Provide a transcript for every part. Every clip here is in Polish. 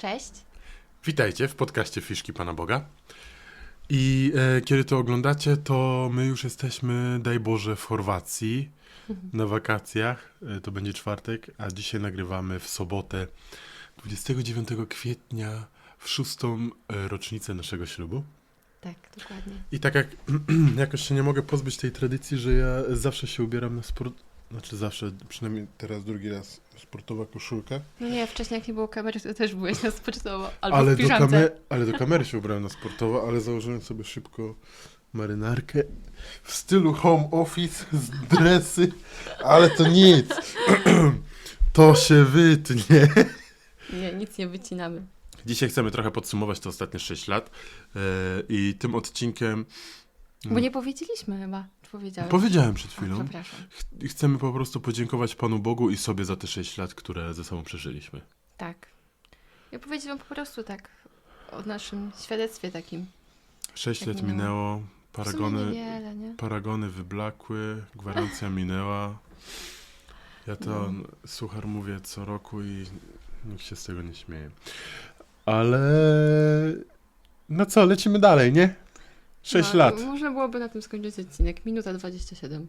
Cześć. Witajcie w podcaście Fiszki Pana Boga. I e, kiedy to oglądacie, to my już jesteśmy, daj Boże, w Chorwacji na wakacjach. E, to będzie czwartek, a dzisiaj nagrywamy w sobotę 29 kwietnia w szóstą e, rocznicę naszego ślubu. Tak, dokładnie. I tak jak jakoś się nie mogę pozbyć tej tradycji, że ja zawsze się ubieram na sport. Znaczy zawsze, przynajmniej teraz drugi raz, sportowa koszulka. No nie, wcześniej jak nie było kamery, to też byłeś na sportowo albo ale w do, kamer- ale do kamery się ubrałem na sportowo, ale założyłem sobie szybko marynarkę w stylu home office z dresy, ale to nic. to się wytnie. Nie, nic nie wycinamy. Dzisiaj chcemy trochę podsumować te ostatnie 6 lat e, i tym odcinkiem Bo nie powiedzieliśmy chyba. Powiedziałeś? powiedziałem przed chwilą. przepraszam. Ch- chcemy po prostu podziękować Panu Bogu i sobie za te 6 lat, które ze sobą przeżyliśmy. Tak. Ja powiedziałam po prostu tak o naszym świadectwie takim. 6 Jak lat minęło? minęło, sumie paragony niewiele, nie? Paragony wyblakły, gwarancja minęła. Ja to No. suchar mówię co roku i nikt się z tego nie śmieje. Ale no co, lecimy dalej, nie? 6 no, lat. Można byłoby na tym skończyć odcinek. Minuta 27.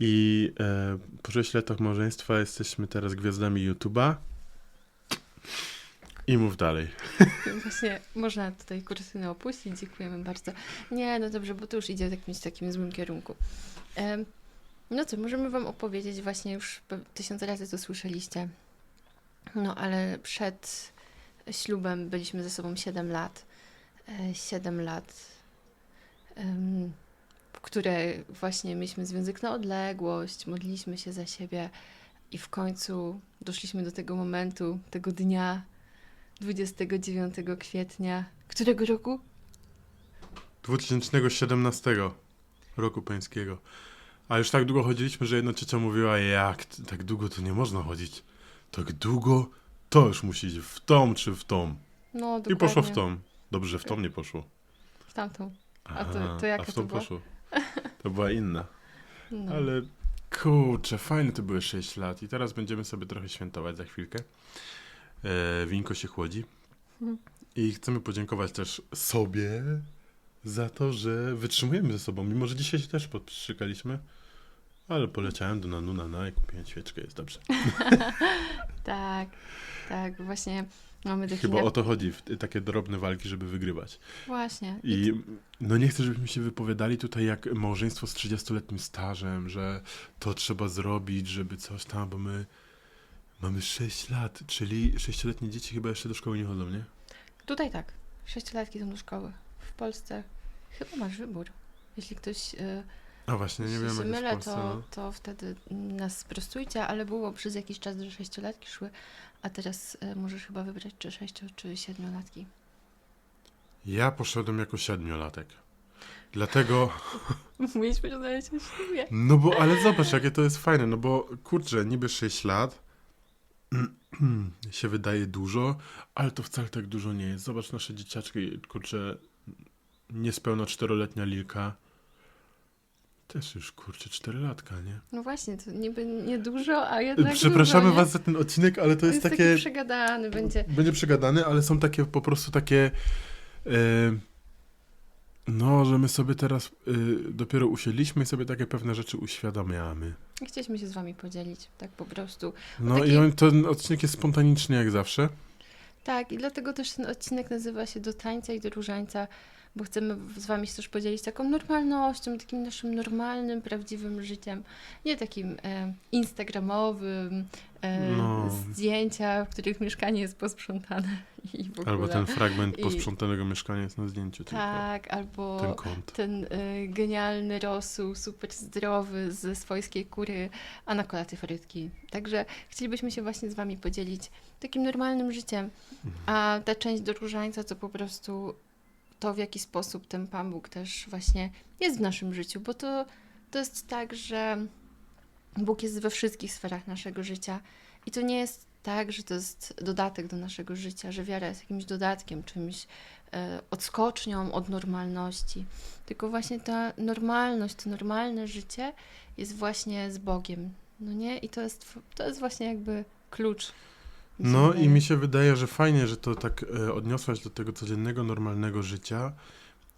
I e, po 6 latach małżeństwa jesteśmy teraz gwiazdami YouTube'a. I mów dalej. Właśnie można tutaj kurtynę opuścić. Dziękujemy bardzo. Nie, no dobrze, bo to już idzie w jakimś takim złym kierunku. Em, no co, możemy Wam opowiedzieć, właśnie już pe- tysiąc razy to słyszeliście. No ale przed ślubem byliśmy ze sobą 7 lat. E, 7 lat, em, w które właśnie mieliśmy związek na odległość, modliliśmy się za siebie i w końcu doszliśmy do tego momentu, tego dnia 29 kwietnia. Którego roku? 2017 roku pańskiego. A już tak długo chodziliśmy, że jedna ciocia mówiła, jak tak długo to nie można chodzić. Tak długo to już musi iść w tą czy w tą. No, I dokładnie. poszło w tą. Dobrze, że w tą nie poszło. W tamtą. A to- to jaka a w to tą była? poszło. To była inna. No. Ale kurczę, fajne to były 6 lat. I teraz będziemy sobie trochę świętować za chwilkę. E, winko się chłodzi. Mhm. I chcemy podziękować też sobie za to, że wytrzymujemy ze sobą. Mimo, że dzisiaj się też podszykaliśmy. Ale poleciałem do Nanuna na i kupiłem świeczkę, jest dobrze. Tak, tak, właśnie mamy taki... Chyba o to chodzi, w takie drobne walki, żeby wygrywać. Właśnie. I no nie chcę, żebyśmy się wypowiadali tutaj jak małżeństwo z 30-letnim stażem, że to trzeba zrobić, żeby coś tam, bo my mamy 6 lat, czyli 6-letnie dzieci chyba jeszcze do szkoły nie chodzą, nie? Tutaj tak. Sześciolatki są do szkoły. W Polsce chyba masz wybór. Jeśli ktoś y, A właśnie, nie jak jest w mylę, Polsce, to, no. to wtedy nas sprostujcie, ale było przez jakiś czas, że sześciolatki szły, a teraz y, możesz chyba wybrać czy sześcio, czy siedmiolatki. Ja poszedłem jako siedmiolatek. Dlatego, Mieliśmy rozmawiać o ślubie. no bo, ale zobacz, jakie to jest fajne, no bo kurczę, niby 6 lat się wydaje dużo, ale to wcale tak dużo nie jest. Zobacz nasze dzieciaczki, kurczę, niespełna czteroletnia Lilka. Też już, kurczę, czterolatka, nie? No właśnie, to niby niedużo, a jednak Przepraszamy dużo, nie? was za ten odcinek, ale to To jest, jest takie... taki przegadany będzie. Będzie przegadany, ale są takie po prostu takie... e, no, że my sobie teraz e, dopiero usiedliśmy i sobie takie pewne rzeczy uświadamiamy. I Chcieliśmy się z wami podzielić, tak po prostu. No i on, ten odcinek jest spontaniczny jak zawsze. Tak, i dlatego też ten odcinek nazywa się Do tańca i do różańca, bo chcemy z wami się też podzielić taką normalnością, takim naszym normalnym, prawdziwym życiem. Nie takim e, instagramowym, e, No. zdjęcia, w których mieszkanie jest posprzątane i w ogóle. Albo ten fragment I- posprzątanego mieszkania jest na zdjęciu Tak, albo tylko. Ten kąt. ten y, genialny rosół, super zdrowy, ze swojskiej kury, a na kolaty frytki. Także chcielibyśmy się właśnie z Wami podzielić takim normalnym życiem, a ta część do różańca to po prostu to, w jaki sposób ten Pan Bóg też właśnie jest w naszym życiu, bo to, to jest tak, że Bóg jest we wszystkich sferach naszego życia i to nie jest tak, że to jest dodatek do naszego życia, że wiara jest jakimś dodatkiem, czymś e, odskocznią od normalności. Tylko właśnie ta normalność, to normalne życie jest właśnie z Bogiem. No nie? I to jest, to jest właśnie jakby klucz No wydaje. i mi się wydaje, że fajnie, że to tak e, odniosłaś do tego codziennego, normalnego życia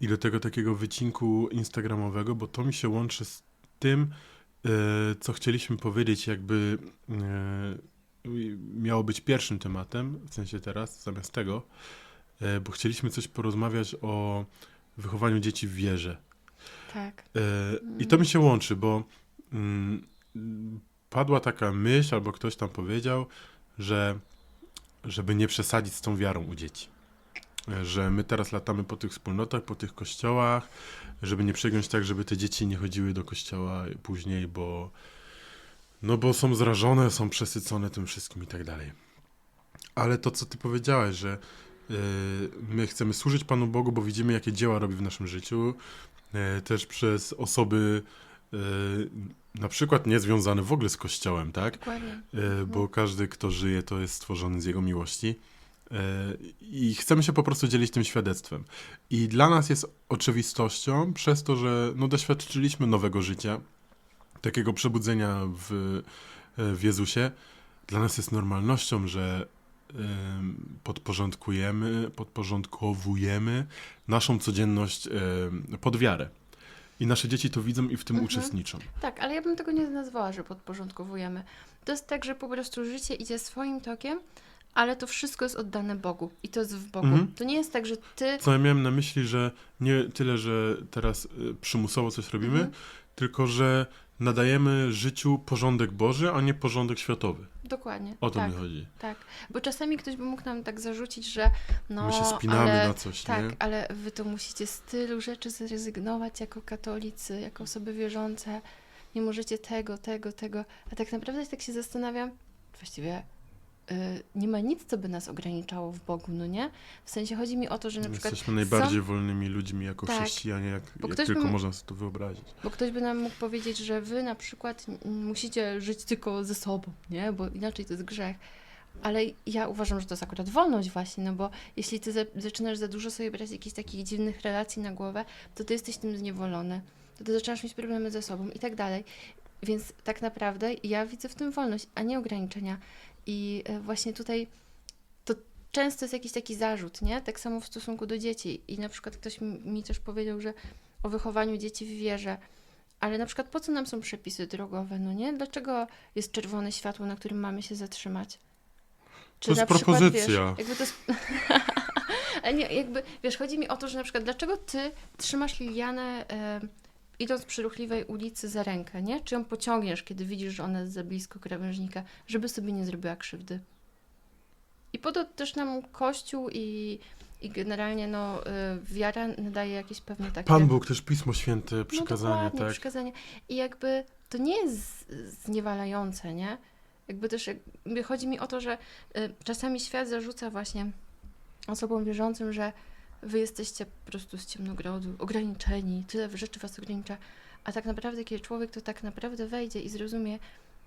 i do tego takiego wycinku instagramowego, bo to mi się łączy z tym, e, co chcieliśmy powiedzieć, jakby e, miało być pierwszym tematem, w sensie teraz, zamiast tego, e, bo chcieliśmy coś porozmawiać o wychowaniu dzieci w wierze. Tak. E, I to mi się łączy, bo mm, padła taka myśl, albo ktoś tam powiedział, że żeby nie przesadzić z tą wiarą u dzieci. E, Że my teraz latamy po tych wspólnotach, po tych kościołach, żeby nie przegiąć tak, żeby te dzieci nie chodziły do kościoła później, bo no bo są zrażone, są przesycone tym wszystkim i tak dalej. Ale to, co ty powiedziałeś, że e, my chcemy służyć Panu Bogu, bo widzimy, jakie dzieła robi w naszym życiu, e, też przez osoby na przykład niezwiązane w ogóle z Kościołem, tak? Dokładnie. E, bo każdy, kto żyje, to jest stworzony z Jego miłości. E, I chcemy się po prostu dzielić tym świadectwem. I dla nas jest oczywistością, przez to, że no, doświadczyliśmy nowego życia, takiego przebudzenia w, e, w Jezusie, dla nas jest normalnością, że em, podporządkujemy, podporządkowujemy naszą codzienność pod wiarę. I nasze dzieci to widzą i w tym Mhm. uczestniczą. Tak, ale ja bym tego nie nazwała, że podporządkowujemy. To jest tak, że po prostu życie idzie swoim tokiem, ale to wszystko jest oddane Bogu i to jest w Bogu. Mhm. To nie jest tak, że ty. Co ja miałem na myśli, że nie tyle, że teraz y, przymusowo coś robimy, Mhm. tylko że nadajemy życiu porządek Boży, a nie porządek światowy. Dokładnie. O to tak, mi chodzi. tak. Bo czasami ktoś by mógł nam tak zarzucić, że no. My się spinamy ale... na coś, Tak, nie? ale wy to musicie z tylu rzeczy zrezygnować jako katolicy, jako osoby wierzące. Nie możecie tego, tego, tego. A tak naprawdę tak się zastanawiam, właściwie nie ma nic, co by nas ograniczało w Bogu, no nie? W sensie chodzi mi o to, że na przykład Jesteśmy najbardziej są- wolnymi ludźmi jako Tak. chrześcijanie, jak, jak tylko by- można sobie to wyobrazić. Bo ktoś by nam mógł powiedzieć, że wy na przykład musicie żyć tylko ze sobą, nie? Bo inaczej to jest grzech. Ale ja uważam, że to jest akurat wolność właśnie, no bo jeśli ty za, zaczynasz za dużo sobie brać jakichś takich dziwnych relacji na głowę, to ty jesteś tym zniewolony. To ty zaczynasz mieć problemy ze sobą i tak dalej. Więc tak naprawdę ja widzę w tym wolność, a nie ograniczenia. I e, właśnie tutaj to często jest jakiś taki zarzut, nie? Tak samo w stosunku do dzieci. I na przykład ktoś mi też powiedział, że o wychowaniu dzieci w wierze. Ale na przykład po co nam są przepisy drogowe, no nie? Dlaczego jest czerwone światło, na którym mamy się zatrzymać? To jest przykład, propozycja. Wiesz, to jest... Ale nie, jakby, wiesz, chodzi mi o to, że na przykład dlaczego ty trzymasz Lilianę idąc przy ruchliwej ulicy za rękę, nie? Czy ją pociągniesz, kiedy widzisz, że ona jest za blisko krawężnika, żeby sobie nie zrobiła krzywdy? I po to też nam Kościół i, i generalnie no, e, wiara nadaje jakieś pewne takie... Pan Bóg, też Pismo Święte, no dokładnie, tak? przykazania. I jakby to nie jest zniewalające, nie? Jakby też jakby chodzi mi o to, że y, czasami świat zarzuca właśnie osobom wierzącym, że wy jesteście po prostu z ciemnogrodu, ograniczeni, tyle rzeczy was ogranicza. A tak naprawdę, kiedy człowiek to tak naprawdę wejdzie i zrozumie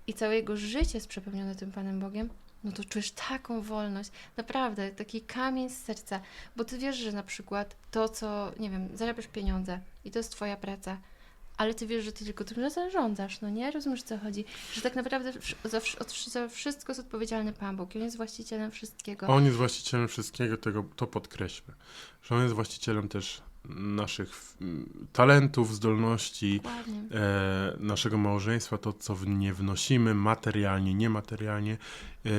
i całe jego życie jest przepełnione tym Panem Bogiem, no to czujesz taką wolność, naprawdę, taki kamień z serca, bo ty wiesz, że na przykład to, co, nie wiem, zarabiasz pieniądze i to jest twoja praca, ale ty wiesz, że ty tylko tym zarządzasz, no nie? Rozumiesz, co chodzi? Że tak naprawdę za, za wszystko jest odpowiedzialny Pan Bóg i On jest właścicielem wszystkiego. On jest właścicielem wszystkiego, tego, to podkreślmy. Że on jest właścicielem też naszych talentów, zdolności, e, naszego małżeństwa, to co w nie wnosimy materialnie, niematerialnie. E,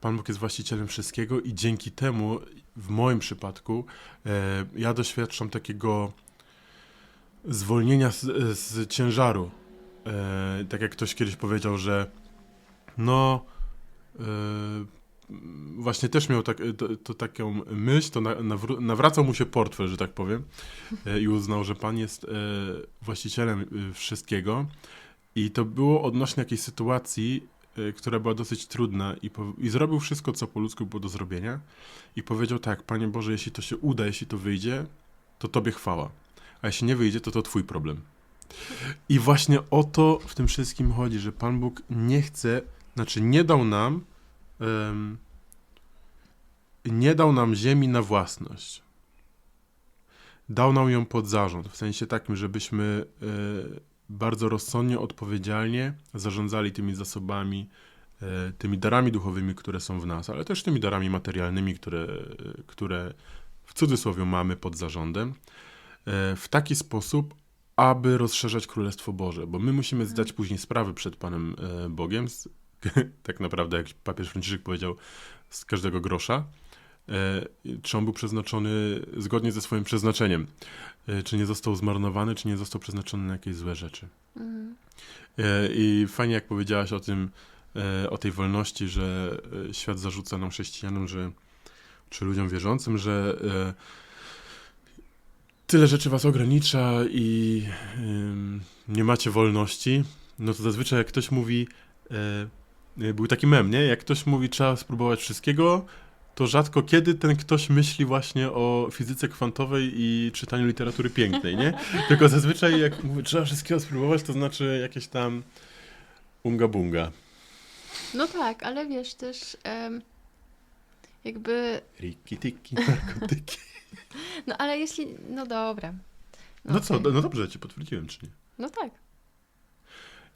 Pan Bóg jest właścicielem wszystkiego i dzięki temu, w moim przypadku, e, ja doświadczam takiego zwolnienia z, z ciężaru. E, tak jak ktoś kiedyś powiedział, że no e, właśnie też miał tak, to, to taką myśl, to na, nawró- nawracał mu się portfel, że tak powiem e, i uznał, że Pan jest e, właścicielem e, wszystkiego i to było odnośnie jakiejś sytuacji, e, która była dosyć trudna i, po, i zrobił wszystko, co po ludzku było do zrobienia i powiedział tak, Panie Boże, jeśli to się uda, jeśli to wyjdzie, to Tobie chwała, a jeśli nie wyjdzie, to to Twój problem. I właśnie o to w tym wszystkim chodzi, że Pan Bóg nie chce, znaczy nie dał nam em, nie dał nam ziemi na własność. Dał nam ją pod zarząd, w sensie takim, żebyśmy e, bardzo rozsądnie, odpowiedzialnie zarządzali tymi zasobami e, tymi darami duchowymi, które są w nas, ale też tymi darami materialnymi, które, e, które w cudzysłowie mamy pod zarządem, w taki sposób, aby rozszerzać Królestwo Boże, bo my musimy zdać później sprawy przed Panem e, Bogiem, tak naprawdę, jak papież Franciszek powiedział, z każdego grosza, e, czy on był przeznaczony zgodnie ze swoim przeznaczeniem, e, czy nie został zmarnowany, czy nie został przeznaczony na jakieś złe rzeczy. Mhm. E, I fajnie, jak powiedziałaś o tym, e, o tej wolności, że e, świat zarzuca nam chrześcijanom, że, czy ludziom wierzącym, że e, tyle rzeczy was ogranicza i ym, nie macie wolności. No to zazwyczaj jak ktoś mówi, e, był taki mem, nie? Jak ktoś mówi, trzeba spróbować wszystkiego, to rzadko kiedy ten ktoś myśli właśnie o fizyce kwantowej i czytaniu literatury pięknej, nie? Tylko zazwyczaj jak mówi, trzeba wszystkiego spróbować, to znaczy jakieś tam unga bunga. No tak, ale wiesz też em, jakby, Riki, tiki, narkotyki. No ale jeśli, no dobra. No co, okej. no dobrze, ja ci potwierdziłem, czy nie? No tak,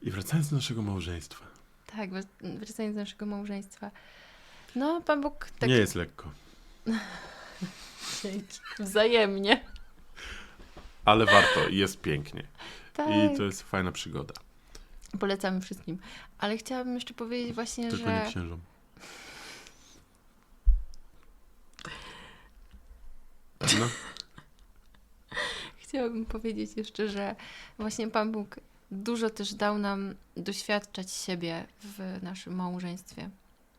I wracając do naszego małżeństwa. tak, wrac- wracając do naszego małżeństwa. No, Pan Bóg tak Nie jest lekko, Dzięki. wzajemnie. ale warto i jest pięknie. Tak, I to jest fajna przygoda. polecamy wszystkim. Ale chciałabym jeszcze powiedzieć właśnie, Tylko że... nie księżom. No, Chciałabym powiedzieć jeszcze, że właśnie Pan Bóg dużo też dał nam doświadczać siebie w naszym małżeństwie.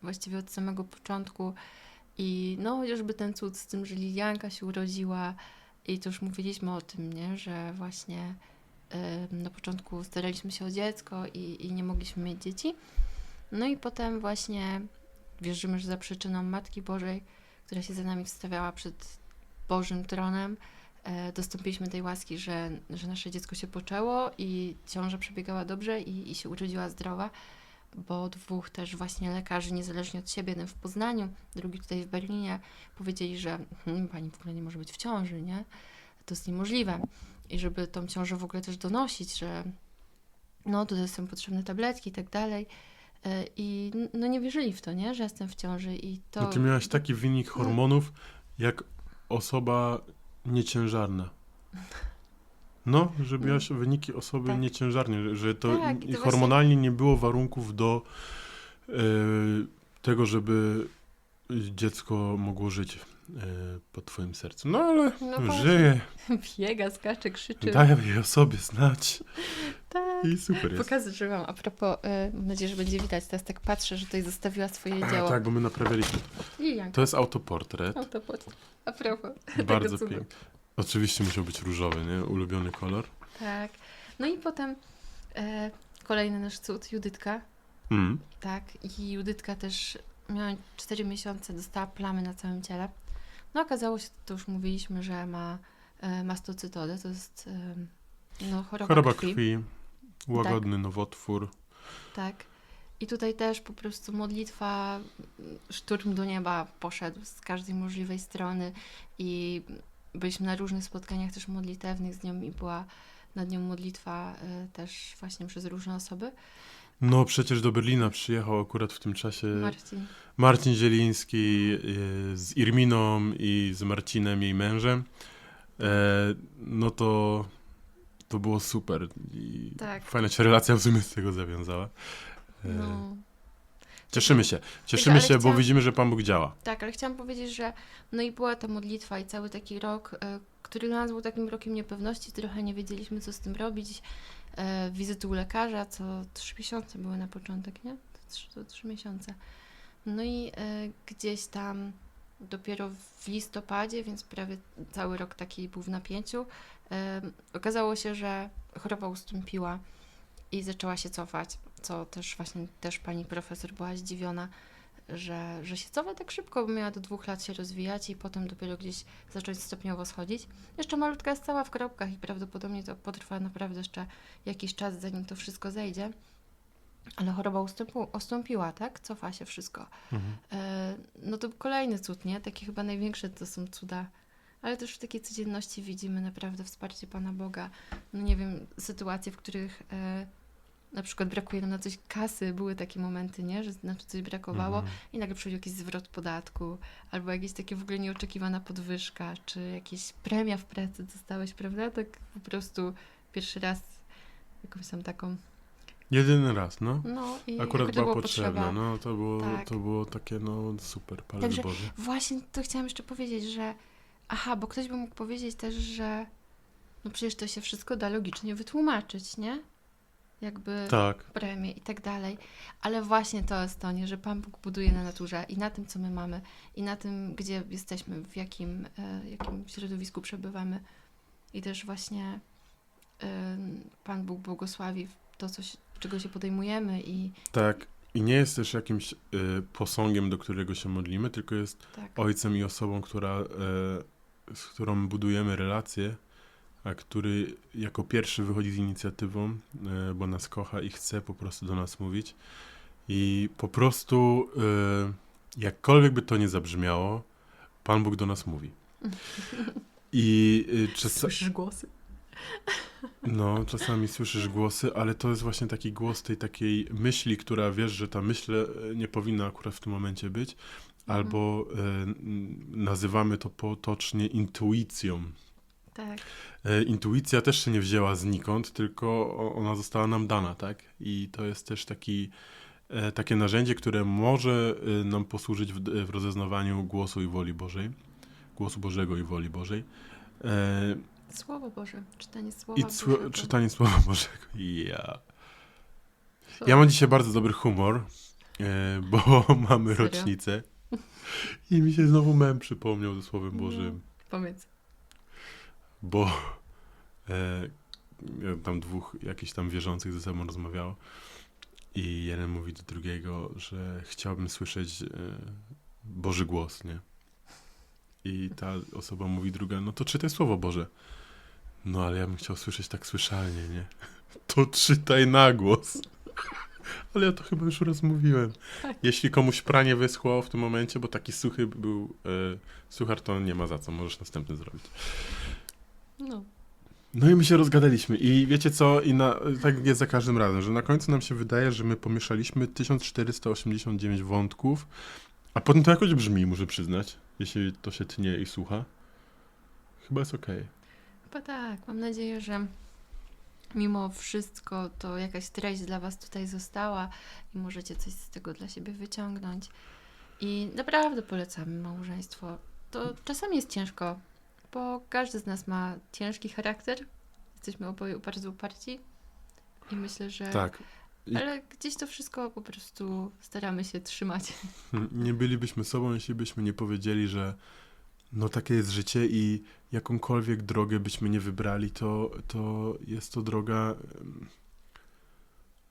Właściwie od samego początku. I no chociażby ten cud z tym, że Lilianka się urodziła i to już mówiliśmy o tym, nie? że właśnie na początku staraliśmy się o dziecko i, i nie mogliśmy mieć dzieci. No i potem właśnie wierzymy, że za przyczyną Matki Bożej, która się za nami wstawiała przed Bożym tronem, e, dostąpiliśmy tej łaski, że, że nasze dziecko się poczęło i ciąża przebiegała dobrze i, i się urodziła zdrowa, bo dwóch też właśnie lekarzy, niezależnie od siebie, jeden w Poznaniu, drugi tutaj w Berlinie, powiedzieli, że hmm, pani w ogóle nie może być w ciąży, nie? To jest niemożliwe. I żeby tą ciążę w ogóle też donosić, że no tutaj są potrzebne tabletki i tak dalej. E, I no nie wierzyli w to, nie? Że jestem w ciąży i to... no ty miałaś taki wynik hormonów, jak osoba nieciężarna. No, że miałaś wyniki osoby Tak. nieciężarnej, że- to, Tak, i to i właśnie- hormonalnie nie było warunków do e, tego, żeby dziecko mogło żyć e, pod twoim sercem. No ale No właśnie. żyje, Biega, skacze, krzyczy. daj jej o sobie znać tak. i super jest. Pokażę wam, a propos, y, mam nadzieję, że będzie widać, teraz tak patrzę, że tutaj zostawiła swoje A, dzieło. tak, bo my naprawialiśmy. Lilianka, To jest autoportret, autopod. A propos. bardzo tego cudu. piękny. Oczywiście musiał być różowy, nie? Ulubiony kolor. Tak. No i potem e, kolejny nasz cud, Judytka. Mm. Tak, i Judytka też miała 4 miesiące, dostała plamy na całym ciele. No okazało się, to już mówiliśmy, że ma e, mastocytodę, to jest e, no, choroba, Choroba krwi. krwi, łagodny nowotwór. Tak. I tutaj też po prostu modlitwa, szturm do nieba poszedł z każdej możliwej strony i byliśmy na różnych spotkaniach też modlitewnych z nią i była nad nią modlitwa y, też właśnie przez różne osoby. No przecież do Berlina przyjechał akurat w tym czasie Marcin. Marcin Zieliński e, z Irminą i z Marcinem, jej mężem. E, no to to było super. I Tak. Fajna się relacja w sumie z tego zawiązała. E, No. Cieszymy się. Cieszymy ale się, bo chciałam- widzimy, że Pan Bóg działa. Tak, ale chciałam powiedzieć, że no i była ta modlitwa i cały taki rok, który dla nas był takim rokiem niepewności, trochę nie wiedzieliśmy, co z tym robić. E, wizyty u lekarza, co trzy miesiące były na początek, nie? To trzy, miesiące. No i e, gdzieś tam dopiero w listopadzie, więc prawie cały rok taki był w napięciu, e, okazało się, że choroba ustąpiła i zaczęła się cofać, co też właśnie też pani profesor była zdziwiona, że, że się cofa tak szybko, bo miała do dwóch lat się rozwijać i potem dopiero gdzieś zacząć stopniowo schodzić. Jeszcze malutka jest cała w kropkach i prawdopodobnie to potrwa naprawdę jeszcze jakiś czas, zanim to wszystko zejdzie. Ale choroba ustąpu, ustąpiła, tak? Cofa się wszystko. Mhm. E, no to kolejny cud, nie? Takie chyba największe to są cuda. Ale też w takiej codzienności widzimy naprawdę wsparcie Pana Boga. No nie wiem, sytuacje, w których e, na przykład brakuje nam na coś kasy, były takie momenty, nie, że na coś brakowało Mhm. i nagle przychodzi jakiś zwrot podatku, albo jakieś takie w ogóle nieoczekiwana podwyżka, czy jakieś premia w pracy dostałeś, prawda? Tak po prostu pierwszy raz jakąś tam taką, Jedyny raz, no. no i Akurat była potrzebna, potrzeba. no to było, Tak. to było takie, no super, palec Także- Boży. Właśnie to chciałam jeszcze powiedzieć, że aha, bo ktoś by mógł powiedzieć też, że no przecież to się wszystko da logicznie wytłumaczyć, nie? Jakby Tak, premie i tak dalej. Ale właśnie to jest to, nie, że Pan Bóg buduje na naturze i na tym, co my mamy, i na tym, gdzie jesteśmy, w jakim, e, jakim środowisku przebywamy. I też właśnie e, Pan Bóg błogosławi to, co się, czego się podejmujemy i tak. I nie jest też jakimś y, posągiem, do którego się modlimy, tylko jest tak. ojcem i osobą, która, e, z którą budujemy relacje, a który jako pierwszy wychodzi z inicjatywą, e, bo nas kocha i chce po prostu do nas mówić. I po prostu, e, jakkolwiek by to nie zabrzmiało, Pan Bóg do nas mówi. I e, czas, Słyszysz głosy? no, czasami słyszysz głosy, ale to jest właśnie taki głos tej takiej myśli, która wiesz, że ta myśl nie powinna akurat w tym momencie być, albo e, n- nazywamy to potocznie intuicją. Tak. E, intuicja też się nie wzięła znikąd, tylko ona została nam dana, tak? I to jest też taki, e, takie narzędzie, które może e, nam posłużyć w, w rozeznawaniu głosu i woli Bożej, głosu Bożego i woli Bożej. Słowo Boże, czytanie Słowa I Bożego. cło- czytanie Słowa Bożego. Ja. Ja mam dzisiaj bardzo dobry humor, bo mamy Serio? rocznicę. I mi się znowu mem przypomniał ze Słowem Bożym. Powiedz. Bo e, tam dwóch jakichś tam wierzących ze sobą rozmawiało i jeden mówi do drugiego, że chciałbym słyszeć e, Boży głos, nie? I ta osoba mówi druga, no to czytaj Słowo Boże. No ale ja bym chciał słyszeć tak słyszalnie, nie? To czytaj na głos. Ale ja to chyba już raz mówiłem. Tak. Jeśli komuś pranie wyschło w tym momencie, bo taki suchy był e, suchar, to nie ma za co, możesz następny zrobić. No. No i my się rozgadaliśmy i wiecie co, i na, tak jest za każdym razem, że na końcu nam się wydaje, że my pomieszaliśmy 1489 wątków, a potem to jakoś brzmi, muszę przyznać, jeśli to się tnie i słucha. Chyba jest okej. Chyba tak. Mam nadzieję, że mimo wszystko to jakaś treść dla Was tutaj została i możecie coś z tego dla siebie wyciągnąć. I naprawdę polecamy małżeństwo. To czasami jest ciężko, bo każdy z nas ma ciężki charakter. Jesteśmy oboje bardzo uparci i myślę, że. Tak. i- Ale gdzieś to wszystko po prostu staramy się trzymać. Nie bylibyśmy sobą, jeśli byśmy nie powiedzieli, że no takie jest życie i jakąkolwiek drogę byśmy nie wybrali, to, to jest to droga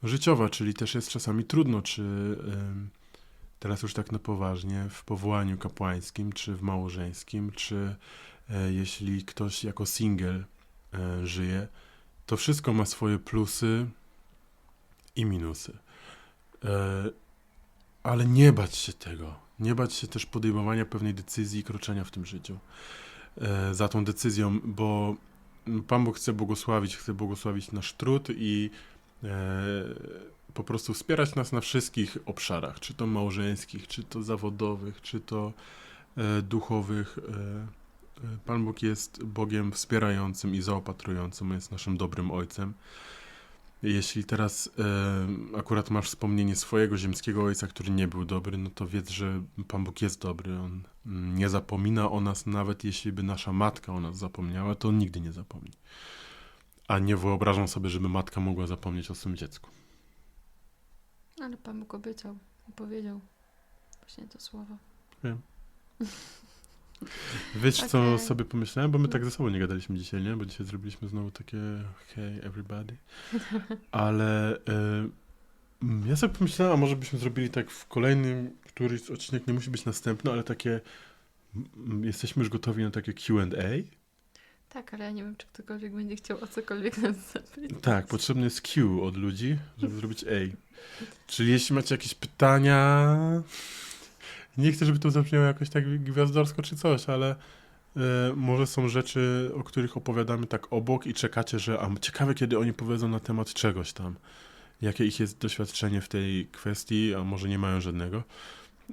życiowa, czyli też jest czasami trudno, czy teraz już tak na poważnie w powołaniu kapłańskim, czy w małżeńskim, czy jeśli ktoś jako single e, żyje, to wszystko ma swoje plusy i minusy. E, ale nie bać się tego. Nie bać się też podejmowania pewnej decyzji i kroczenia w tym życiu. E, za tą decyzją, bo Pan Bóg chce błogosławić, chce błogosławić nasz trud i e, po prostu wspierać nas na wszystkich obszarach, czy to małżeńskich, czy to zawodowych, czy to e, duchowych. Pan Bóg jest Bogiem wspierającym i zaopatrującym, jest naszym dobrym Ojcem. Jeśli teraz e, akurat masz wspomnienie swojego ziemskiego ojca, który nie był dobry, no to wiedz, że Pan Bóg jest dobry. On mm, nie zapomina o nas, nawet jeśli by nasza matka o nas zapomniała, to on nigdy nie zapomni. A nie wyobrażam sobie, żeby matka mogła zapomnieć o swym dziecku. Ale Pan Bóg obiecał i powiedział właśnie to słowo. Wiesz, co Okej. sobie pomyślałem? Bo my tak ze sobą nie gadaliśmy dzisiaj, nie? Bo dzisiaj zrobiliśmy znowu takie hey everybody. Ale mm, ja sobie pomyślałem, a może byśmy zrobili tak w kolejnym, któryś odcinek nie musi być następny, ale takie mm, jesteśmy już gotowi na takie Q&A. Tak, ale ja nie wiem, czy ktokolwiek będzie chciał o cokolwiek nas zapytać. Tak, potrzebny jest Q od ludzi, żeby zrobić A. Czyli jeśli macie jakieś pytania, nie chcę, żeby to zabrzmiało jakoś tak gwiazdorsko czy coś, ale e, może są rzeczy, o których opowiadamy tak obok i czekacie, że a ciekawe, kiedy oni powiedzą na temat czegoś tam. jakie ich jest doświadczenie w tej kwestii, a może nie mają żadnego.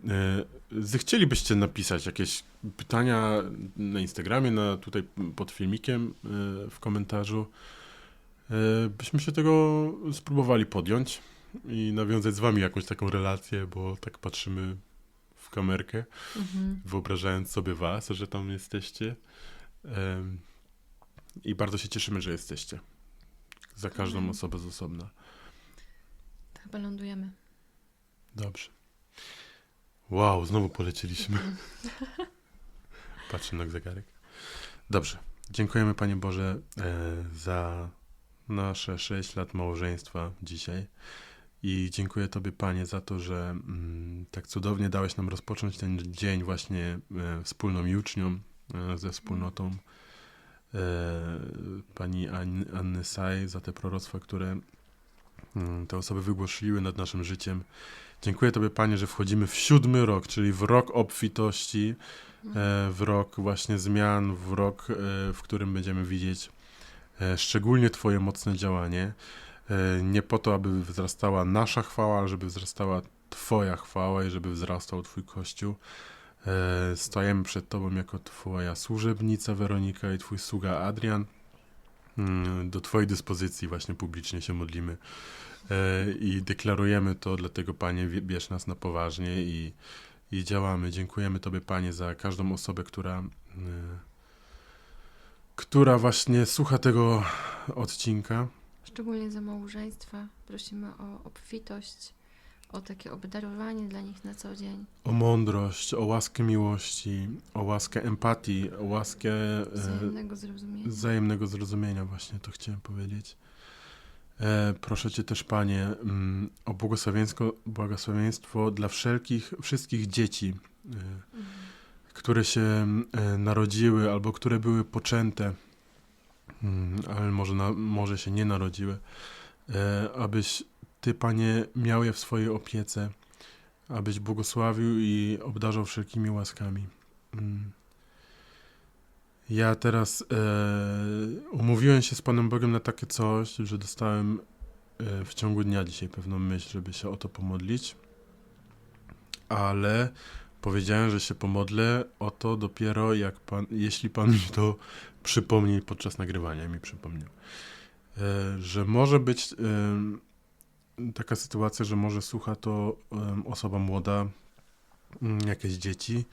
E, Zechcielibyście napisać jakieś pytania na Instagramie, na tutaj pod filmikiem e, w komentarzu, byśmy się tego spróbowali podjąć i nawiązać z wami jakąś taką relację, bo tak patrzymy w kamerkę, Mhm. wyobrażając sobie was, że tam jesteście. Em, I bardzo się cieszymy, że jesteście. Za każdą Mhm. osobę z osobna. To chyba lądujemy. Dobrze. Wow, znowu polecieliśmy. Patrzę na zegarek. Dobrze. Dziękujemy Panie Boże e, za nasze 6 lat małżeństwa dzisiaj. I dziękuję Tobie Panie za to, że mm, tak cudownie dałeś nam rozpocząć ten dzień właśnie e, wspólną jucznią e, ze wspólnotą e, Pani An- Anny Saj za te proroctwa, które mm, te osoby wygłosiły nad naszym życiem. Dziękuję Tobie, Panie, że wchodzimy w siódmy rok, czyli w rok obfitości, e, w rok właśnie zmian, w rok, w którym będziemy widzieć szczególnie Twoje mocne działanie. E, Nie po to, aby wzrastała nasza chwała, żeby wzrastała Twoja chwała i żeby wzrastał Twój Kościół. E, Stajemy przed Tobą jako Twoja służebnica Weronika i Twój sługa Adrian. Mm, Do Twojej dyspozycji właśnie publicznie się modlimy e, i deklarujemy to, dlatego Panie bierz nas na poważnie i, i działamy. Dziękujemy Tobie Panie za każdą osobę, która, która właśnie słucha tego odcinka. Szczególnie za małżeństwa. Prosimy o obfitość, o takie obdarowanie dla nich na co dzień. O mądrość, o łaskę miłości, o łaskę empatii, o łaskę e, Wzajemnego zrozumienia. wzajemnego zrozumienia, właśnie to chciałem powiedzieć. E, proszę Cię też, Panie, mm, o błogosławieństwo, błogosławieństwo dla wszelkich, wszystkich dzieci, e, Mhm. które się narodziły albo które były poczęte, mm, ale może, na, może się nie narodziły, e, abyś Ty, Panie, miał je w swojej opiece, abyś błogosławił i obdarzał wszelkimi łaskami. Mm. Ja teraz e, umówiłem się z Panem Bogiem na takie coś, że dostałem e, w ciągu dnia dzisiaj pewną myśl, żeby się o to pomodlić, ale powiedziałem, że się pomodlę o to dopiero jak pan, jeśli Pan mi to przypomni podczas nagrywania, mi przypomniał. E, że może być e, taka sytuacja, że może słucha to osoba młoda, mm, jakieś dzieci,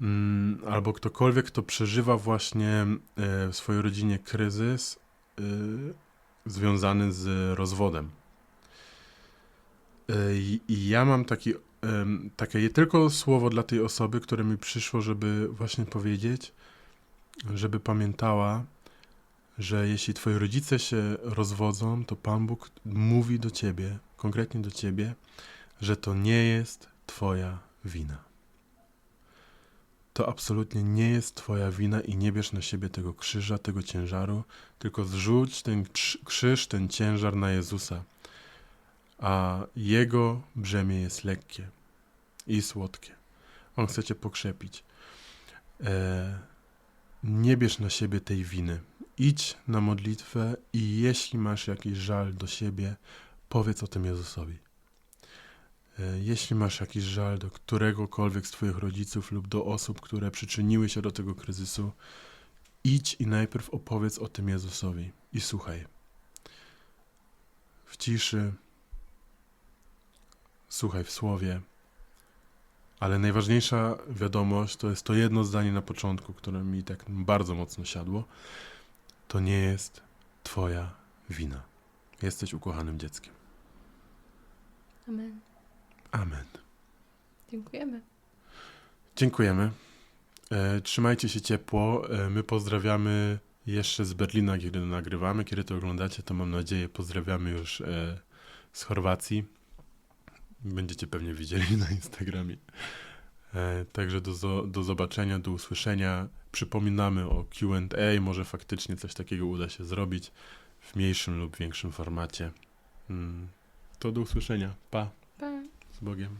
mm, albo ktokolwiek, kto przeżywa właśnie e, w swojej rodzinie kryzys związany z rozwodem. I ja mam taki, em, takie tylko słowo dla tej osoby, które mi przyszło, żeby właśnie powiedzieć, żeby pamiętała, że jeśli twoi rodzice się rozwodzą, to Pan Bóg mówi do ciebie, konkretnie do ciebie, że to nie jest twoja wina. To absolutnie nie jest twoja wina i nie bierz na siebie tego krzyża, tego ciężaru, tylko zrzuć ten krz- krzyż, ten ciężar na Jezusa. A Jego brzemię jest lekkie i słodkie. On chce cię pokrzepić. E, nie bierz na siebie tej winy. Idź na modlitwę i jeśli masz jakiś żal do siebie, powiedz o tym Jezusowi. E, Jeśli masz jakiś żal do któregokolwiek z Twoich rodziców lub do osób, które przyczyniły się do tego kryzysu, idź i najpierw opowiedz o tym Jezusowi i słuchaj. W ciszy, słuchaj w słowie, ale najważniejsza wiadomość to jest to jedno zdanie na początku, które mi tak bardzo mocno siadło. To nie jest Twoja wina. Jesteś ukochanym dzieckiem. Amen. Amen. Dziękujemy. Dziękujemy. E, trzymajcie się ciepło. E, my pozdrawiamy jeszcze z Berlina, kiedy nagrywamy. Kiedy to oglądacie, to mam nadzieję pozdrawiamy już e, z Chorwacji. Będziecie pewnie widzieli na Instagramie. E, także do, do zobaczenia, do usłyszenia. Przypominamy o QA. Może faktycznie coś takiego uda się zrobić w mniejszym lub większym formacie. Mm, To do usłyszenia. Pa. Pa. Z Bogiem.